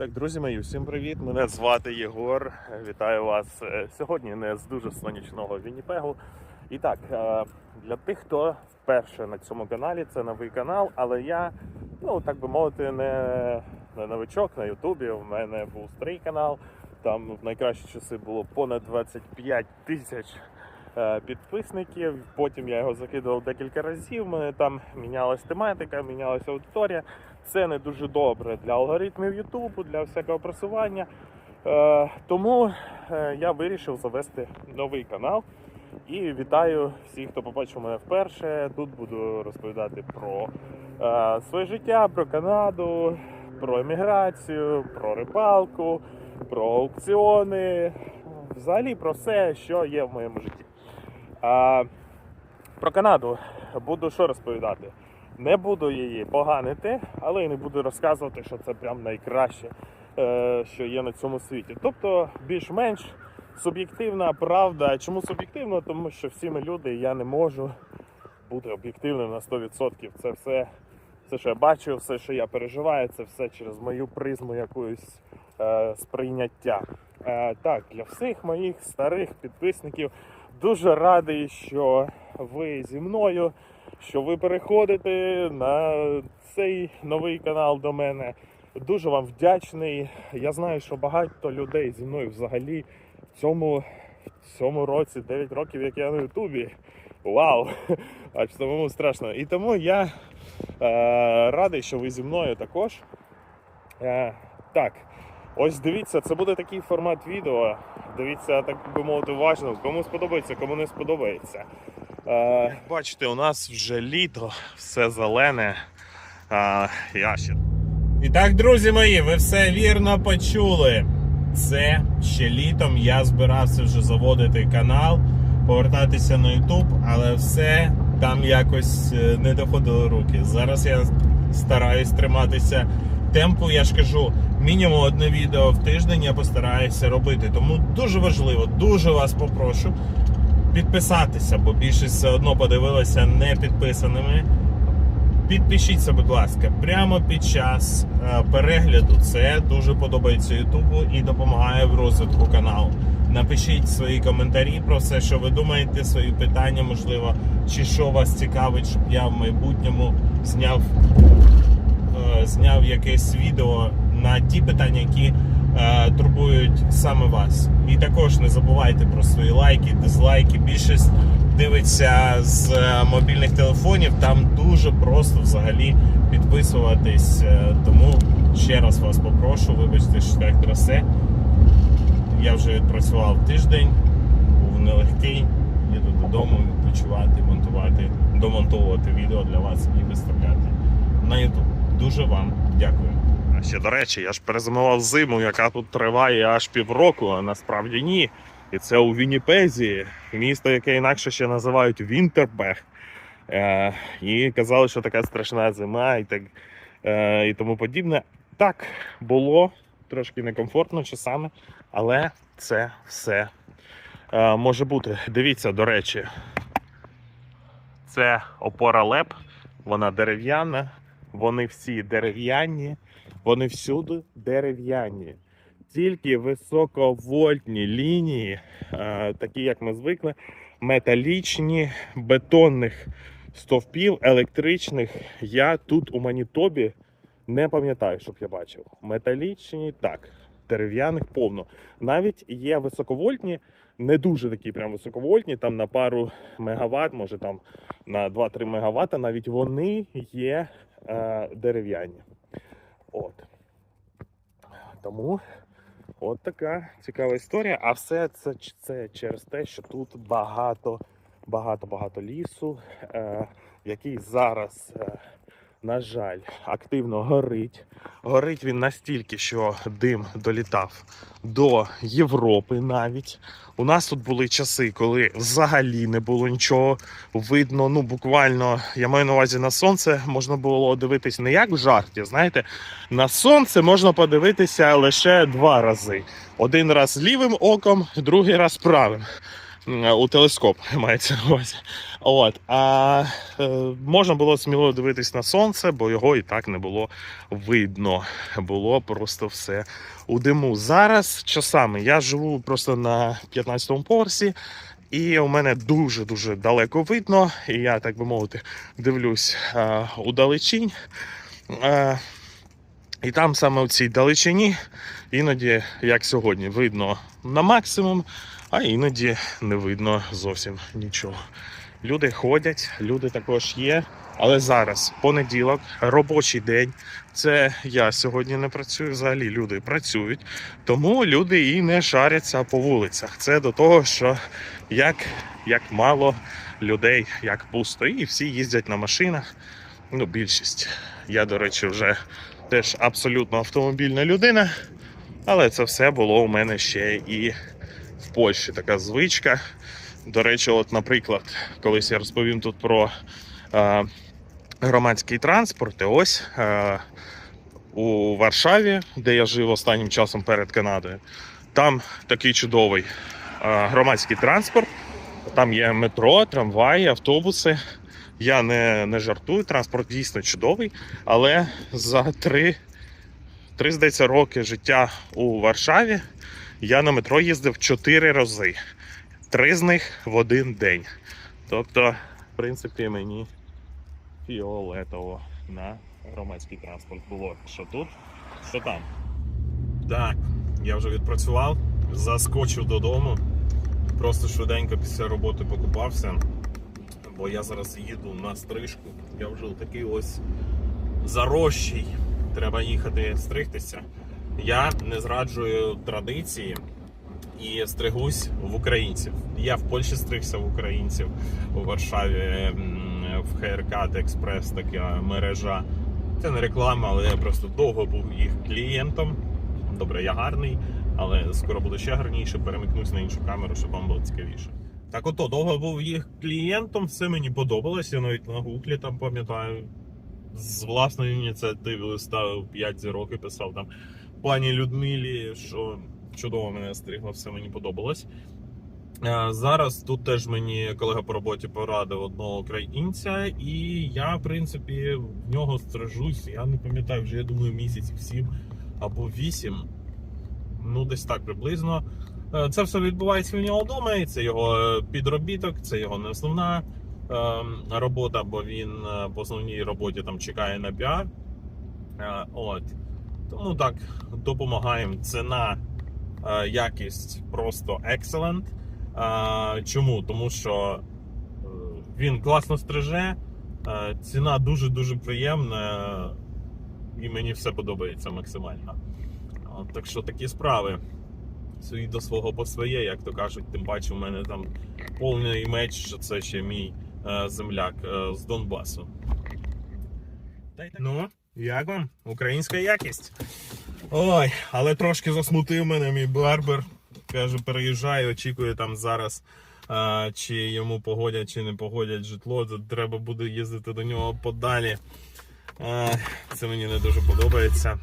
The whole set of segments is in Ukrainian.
Так, друзі мої, всім привіт! Мене звати Єгор. Вітаю вас е, сьогодні не з дуже сонячного Вінніпегу. І так, е, для тих, хто вперше на цьому каналі, це новий канал, але я, ну так би мовити, не, не новичок на Ютубі. У мене був старий канал. Там в найкращі часи було понад 25 тисяч е, підписників. Потім я його закидував декілька разів. Мене там мінялась тематика, мінялася аудиторія. Це не дуже добре для алгоритмів Ютубу, для всякого просування. Е, тому е, я вирішив завести новий канал. І вітаю всіх, хто побачив мене вперше. Тут буду розповідати про е, своє життя, про Канаду, про еміграцію, про рибалку, про аукціони, взагалі про все, що є в моєму житті. Про Канаду буду що розповідати. Не буду її поганити, але й не буду розказувати, що це прям найкраще, е, що є на цьому світі. Тобто, більш-менш суб'єктивна правда. Чому суб'єктивно? Тому що всі ми люди, і я не можу бути об'єктивним на 100%. Це все, все, що я бачу, все, що я переживаю, це все через мою призму якоїсь е, сприйняття. Е, так, для всіх моїх старих підписників дуже радий, що ви зі мною що ви переходите на цей новий канал до мене. Дуже вам вдячний. Я знаю, що багато людей зі мною взагалі в цьому, в цьому році 9 років, як я на Ютубі. Вау! Аж самому страшно. І тому я е, радий, що ви зі мною також. Е, так, ось дивіться, це буде такий формат відео. Дивіться, так би мовити, уважно. Кому сподобається, кому не сподобається. Е, бачите, у нас вже літо, все зелене. Е, я ще. І так, друзі мої, ви все вірно почули. Це ще літом я збирався вже заводити канал, повертатися на YouTube, але все там якось е, не доходило руки. Зараз я стараюсь триматися темпу. Я ж кажу, мінімум одне відео в тиждень я постараюся робити. Тому дуже важливо, дуже вас попрошу підписатися, бо більшість все одно подивилися не підписаними. Підпишіться, будь ласка, прямо під час е, перегляду. Це дуже подобається Ютубу і допомагає в розвитку каналу. Напишіть свої коментарі про все, що ви думаєте, свої питання, можливо, чи що вас цікавить, щоб я в майбутньому зняв, е, зняв якесь відео на ті питання, які турбують саме вас. І також не забувайте про свої лайки, дизлайки. Більшість дивиться з е, мобільних телефонів. Там дуже просто взагалі підписуватись. Е, Тому ще раз вас попрошу, вибачте, що так трасе. Я вже відпрацював тиждень, був нелегкий. Їду додому відпочивати, монтувати, домонтовувати відео для вас і виставляти на YouTube. Дуже вам дякую. Ще до речі, я ж перезимував зиму, яка тут триває аж півроку, а насправді ні. І це у Вінніпезі, місто, яке інакше ще називають Вінтербег. Е, і казали, що така страшна зима і так е, і тому подібне. Так, було трошки некомфортно часами, але це все е, може бути. Дивіться, до речі, це опора леп, вона дерев'яна, вони всі дерев'яні, вони всюди дерев'яні. Тільки високовольтні лінії, е, такі як ми звикли, металічні, бетонних стовпів, електричних. Я тут у Манітобі не пам'ятаю, щоб я бачив. Металічні, так, дерев'яних повно. Навіть є високовольтні, не дуже такі прям високовольтні, там на пару мегаватт, може там на 2-3 мегаватта, навіть вони є е, дерев'яні. От. Тому от така цікава історія. А все це, це через те, що тут багато, багато, багато лісу, е, який зараз, е, на жаль, активно горить. Горить він настільки, що дим долітав до Європи навіть. У нас тут були часи, коли взагалі не було нічого видно. Ну, буквально, я маю на увазі на сонце можна було дивитись не як в жарті, знаєте, на сонце можна подивитися лише два рази. Один раз лівим оком, другий раз правим. у телескоп мається на увазі. От. А е, можна було сміло дивитись на сонце, бо його і так не було видно. Було просто все у диму. Зараз часами я живу просто на 15-му поверсі. І у мене дуже дуже далеко видно, і я, так би мовити, дивлюсь е, у далечінь. Е, і там саме у цій далечині іноді, як сьогодні, видно на максимум, а іноді не видно зовсім нічого. Люди ходять, люди також є. Але зараз понеділок, робочий день. Це я сьогодні не працюю. Взагалі люди працюють, тому люди і не шаряться по вулицях. Це до того, що як, як мало людей, як пусто, і всі їздять на машинах. Ну, більшість. Я, до речі, вже теж абсолютно автомобільна людина, але це все було у мене ще і в Польщі така звичка. До речі, от, наприклад, колись я розповім тут про е, громадський транспорт. І ось е, у Варшаві, де я жив останнім часом перед Канадою, там такий чудовий е, громадський транспорт. Там є метро, трамваї, автобуси. Я не, не жартую, транспорт дійсно чудовий, але за три, три здається, роки життя у Варшаві я на метро їздив чотири рази. Три з них в один день. Тобто, в принципі, мені фіолетово на громадський транспорт було. Що тут, що там. Так, я вже відпрацював, заскочив додому. Просто швиденько після роботи покупався, бо я зараз їду на стрижку. Я вже такий ось зарощий. Треба їхати стригтися. Я не зраджую традиції і стригусь в українців. Я в Польщі стригся в українців у Варшаві в ХРК Експрес, така мережа. Це не реклама, але я просто довго був їх клієнтом. Добре, я гарний, але скоро буду ще гарніше. Перемикнусь на іншу камеру, щоб вам було цікавіше. Так ото довго був їх клієнтом, все мені подобалось. Я навіть на гуглі там пам'ятаю. З власної ініціативи ставив 5 зірок і писав там пані Людмилі, що чудово мене стригла, все мені подобалось. Е, Зараз тут теж мені колега по роботі порадив одного українця, і я, в принципі, в нього стрижусь. Я не пам'ятаю, вже я думаю, місяців 7 або 8. Ну, десь так приблизно. Е, Це все відбувається в нього вдома, і це його е, підробіток, це його не основна робота, бо він по основній роботі там чекає на піар. От. Тому так, допомагаємо. Ціна, якість просто excellent. Е, Чому? Тому що е, він класно стриже, е, ціна дуже-дуже приємна, і мені все подобається максимально. Так що такі справи. Свій до свого по своє, як то кажуть, тим паче, у мене там повний меч, що це ще мій е, земляк е, з Донбасу. Ну, як вам? Українська якість. Ой, але трошки засмутив мене мій барбер. Каже, переїжджає, очікує там зараз, чи йому погодять, чи не погодять житло. то Треба буде їздити до нього подалі. Це мені не дуже подобається.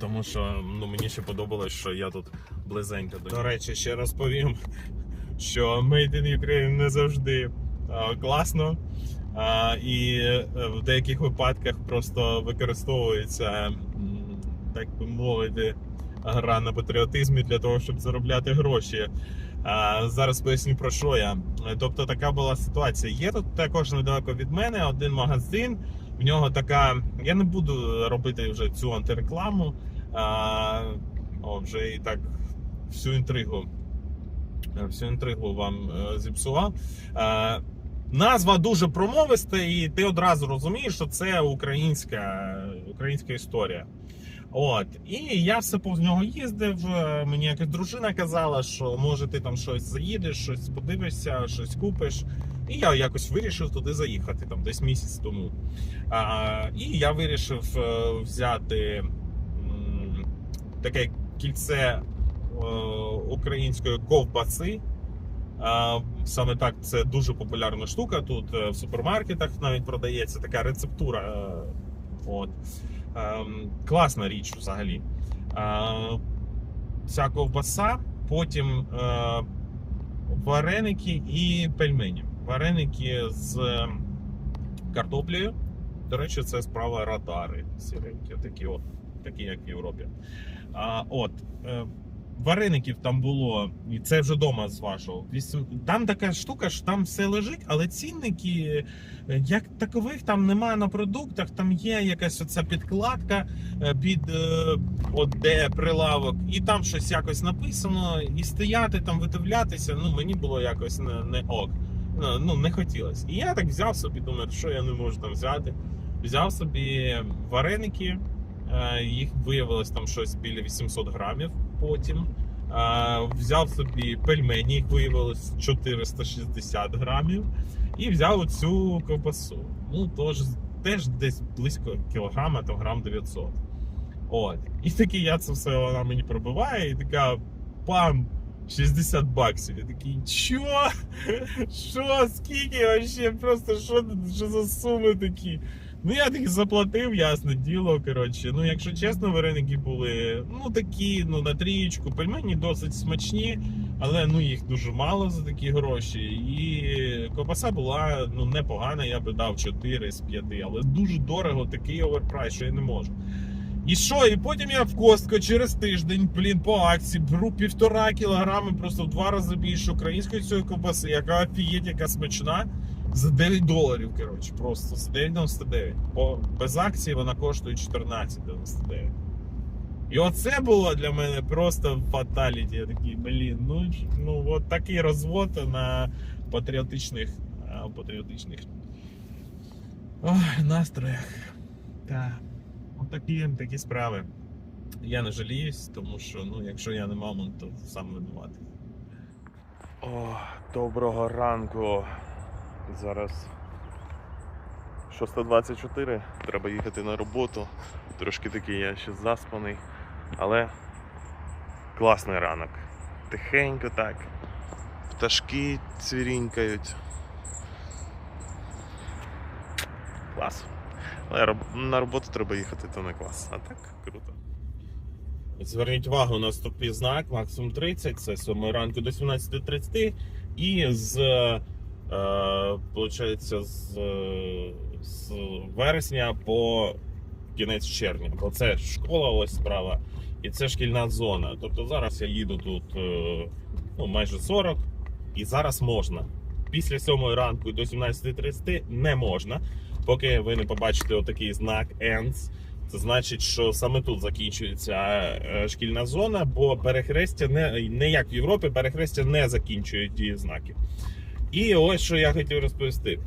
Тому що ну, мені ще подобалось, що я тут близенько до нього. До речі, ще розповім, що Made in Ukraine не завжди класно. І е, в деяких випадках просто використовується, так би мовити, гра на патріотизмі для того, щоб заробляти гроші. А, зараз поясню про що я. Тобто така була ситуація. Є тут також недалеко від мене один магазин. В нього така. Я не буду робити вже цю антирекламу. А, о, вже і так всю інтригу. Всю інтригу вам е, зіпсував. А, Назва дуже промовиста, і ти одразу розумієш, що це українська, українська історія. От, і я все повз нього їздив. е, Мені якась дружина казала, що може ти там щось заїдеш, щось подивишся, щось купиш. І я якось вирішив туди заїхати там десь місяць тому. А, і я вирішив е, взяти таке кільце е, української ковбаси. Саме так, це дуже популярна штука. Тут в супермаркетах навіть продається така рецептура. От. Ем, Класна річ взагалі. А, Ця ковбаса потім е, вареники і пельмені. Вареники з е, картоплею. До речі, це справа радари сіренькі, такі от, такі як в Європі. А, от, е, вареників там було, і це вже вдома зважував. Вісім- Там така штука, що там все лежить, але цінники, е, як такових, там немає на продуктах, там є якась оця підкладка е, під е, от де прилавок, і там щось якось написано, і стояти там, видивлятися, ну мені було якось не, не ок. Ну, Ну, не хотілося. І я так взяв собі, думаю, що я не можу там взяти. Взяв собі вареники, їх виявилось там щось біля 800 грамів потім. Е, Взяв собі пельмені, їх виявилось 460 грамів. І взяв оцю ковбасу. Ну, тож, теж десь близько кілограма, там грам 900. От. І такий я це все вона мені пробиває, і така пам. 60 баксів. Я такий, що? Що? Скільки вообще? Просто що, що за суми такі? Ну я таки заплатив, ясне діло. Коротше. Ну, якщо чесно, вареники були ну такі, ну на трієчку. Пельмені досить смачні, але ну їх дуже мало за такі гроші. І ковбаса була ну непогана, я би дав 4 з 5, але дуже дорого, такий оверпрайс, що я не можу. І що? І потім я в Костко через тиждень, блін, по акції беру півтора кілограми, просто в два рази більше української цієї ковбаси, яка офігеть, яка смачна. За 9 доларів, коротше, просто за 9,99. Бо без акції вона коштує 14,99. І оце було для мене просто фаталіті. Я такий, блін, ну, ну от такий розвод на патріотичних, патріотичних ой, настроях. Так. Отакі такі справи. Я не жаліюсь, тому що ну, якщо я не мамон, то сам винуватий. О, доброго ранку. Зараз 6.24. Треба їхати на роботу. Трошки такий я ще заспаний. Але класний ранок. Тихенько так. Пташки цвірінькають. Клас. Але на роботу треба їхати, то не клас. А так круто. Зверніть увагу на стопі знак, максимум 30, це 7 ранку до 17.30. І з, е, получається, з, е, з вересня по кінець червня. Бо це школа, ось справа, і це шкільна зона. Тобто зараз я їду тут е, ну, майже 40, і зараз можна. Після 7 ранку до 17.30 не можна, поки ви не побачите отакий знак ENDS. Це значить, що саме тут закінчується е, шкільна зона, бо перехрестя не, не як в Європі, перехрестя не закінчують дії знаків. І ось що я хотів розповісти.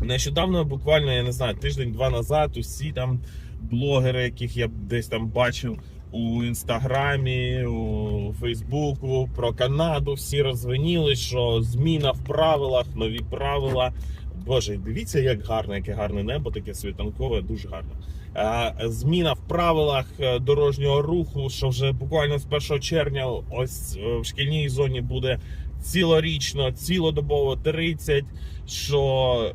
Нещодавно, буквально, я не знаю, тиждень-два назад, усі там блогери, яких я десь там бачив у інстаграмі, у Фейсбуку про Канаду, всі розвиніли, що зміна в правилах, нові правила. Боже, дивіться, як гарно, яке гарне небо, таке світанкове, дуже гарно. Е, Зміна в правилах е, дорожнього руху, що вже буквально з 1 червня ось е, в шкільній зоні буде цілорічно, цілодобово 30, що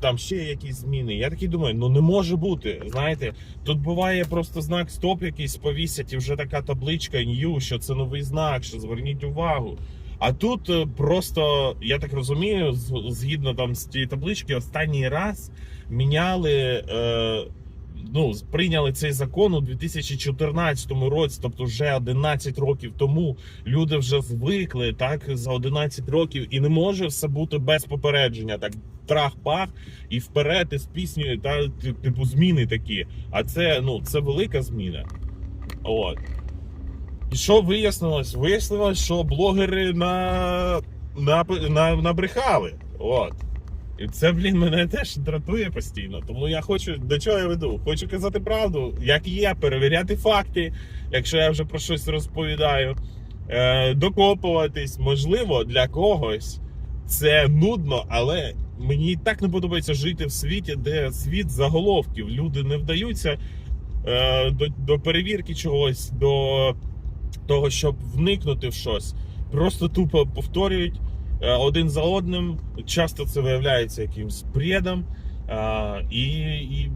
там ще якісь зміни. Я такий думаю, ну не може бути. Знаєте, тут буває просто знак стоп, якийсь повісять, і вже така табличка new, що це новий знак, що зверніть увагу. А тут е, просто, я так розумію, згідно там з тієї таблички, останній раз міняли. Е, Ну, прийняли цей закон у 2014 році, тобто вже 11 років тому. Люди вже звикли так за 11 років, і не може все бути без попередження. Так трах-пах і вперед із піснею, та типу зміни такі. А це ну це велика зміна. От. І що вияснилось? Вияснилось, що блогери на, на, на, набрехали. От. І це, блін, мене теж дратує постійно. Тому я хочу до чого я веду? Хочу казати правду, як є, перевіряти факти, якщо я вже про щось розповідаю, е, докопуватись, можливо, для когось це нудно, але мені так не подобається жити в світі, де світ заголовків. Люди не вдаються е, до, до перевірки чогось, до того, щоб вникнути в щось. Просто тупо повторюють один за одним. Часто це виявляється якимсь бредом. е, І, і,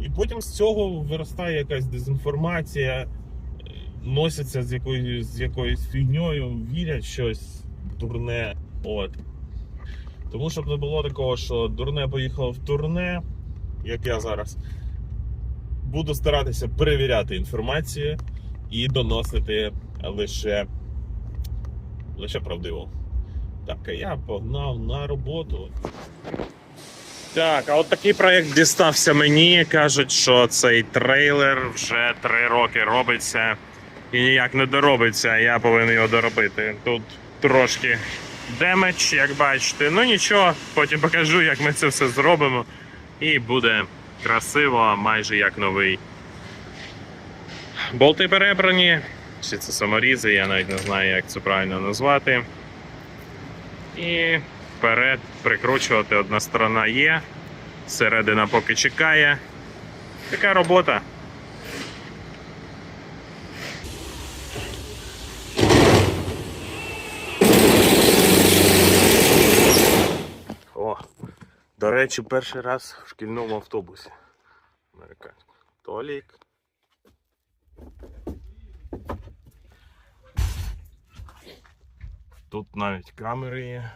і потім з цього виростає якась дезінформація, е, носяться з якоюсь, з якоюсь фігньою, вірять щось. дурне. От. Тому щоб не було такого, що дурне поїхало в турне, як я зараз. Буду старатися перевіряти інформацію і доносити лише, лише правдиво. Так, а я погнав на роботу. Так, а от такий проєкт дістався мені. Кажуть, що цей трейлер вже три роки робиться і ніяк не доробиться. Я повинен його доробити. Тут трошки демедж, як бачите. Ну нічого, потім покажу, як ми це все зробимо. І буде красиво, майже як новий. Болти перебрані, чи це саморізи, я навіть не знаю, як це правильно назвати. І вперед прикручувати одна сторона є, середина поки чекає. Така робота. До речі, перший раз в шкільному автобусі. Толік. Тут навіть камери є.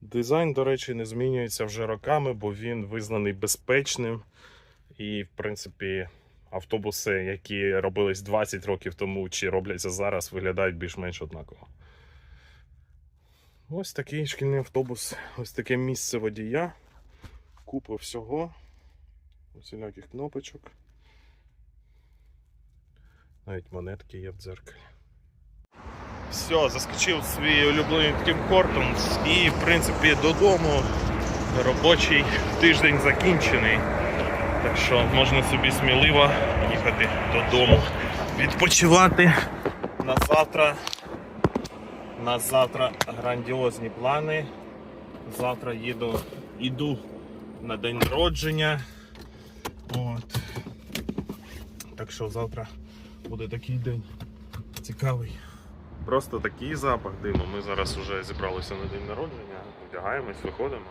Дизайн, до речі, не змінюється вже роками, бо він визнаний безпечним. І, в принципі, автобуси, які робились 20 років тому чи робляться зараз, виглядають більш-менш однаково. Ось такий шкільний автобус, ось таке місце водія. Купа всього. Усіляких кнопочок. Навіть монетки є в дзеркалі. Все, заскочив свій улюблений Тім Хортонс і, в принципі, додому. Робочий тиждень закінчений. Так що можна собі сміливо їхати додому. Відпочивати на завтра. На завтра грандіозні плани. Завтра їду, іду на день народження. От. Так що завтра буде такий день цікавий. Просто такий запах диму. Ми зараз вже зібралися на день народження, вдягаємось, виходимо.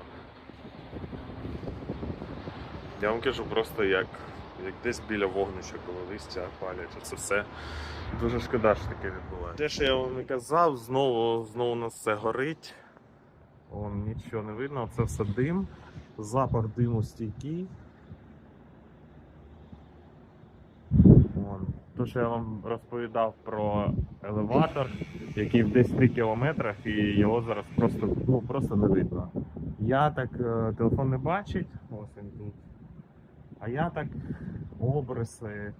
Я вам кажу просто як, як десь біля вогнища, коли листя палять. Це все дуже шкода, що таке відбувається. Те, що я вам не казав, знову, знову у нас все горить. Вон нічого не видно, це все дим. Запах диму стійкий. Вон. То, що я вам розповідав про елеватор, який в 10 кілометрах, і його зараз просто, ну, просто не видно. Я так е, телефон не бачить, ось він тут. А я так обриси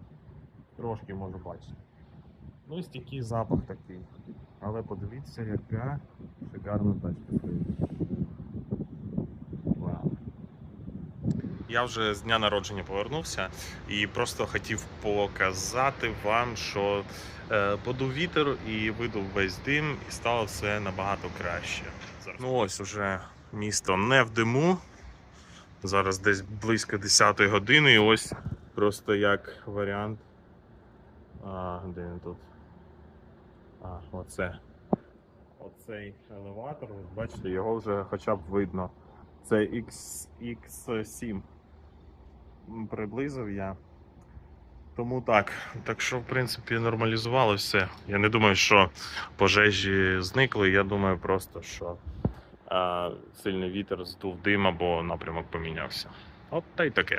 трошки можу бачити. Ну, ось такий запах такий. Але подивіться, яка шикарна тачка стоїть. Вау. Я вже з дня народження повернувся і просто хотів показати вам, що е, подув вітер і видув весь дим, і стало все набагато краще. Зараз. Ну ось уже місто не в диму. Зараз десь близько 10 години, і ось просто як варіант. А, де він тут? А, оце. Оцей елеватор, бачите, його вже хоча б видно. Це X, X7 М, приблизив я. Тому так. Так що, в принципі, нормалізувалося все. Я не думаю, що пожежі зникли. Я думаю просто, що а, сильний вітер здув дим або напрямок помінявся. От та й таке.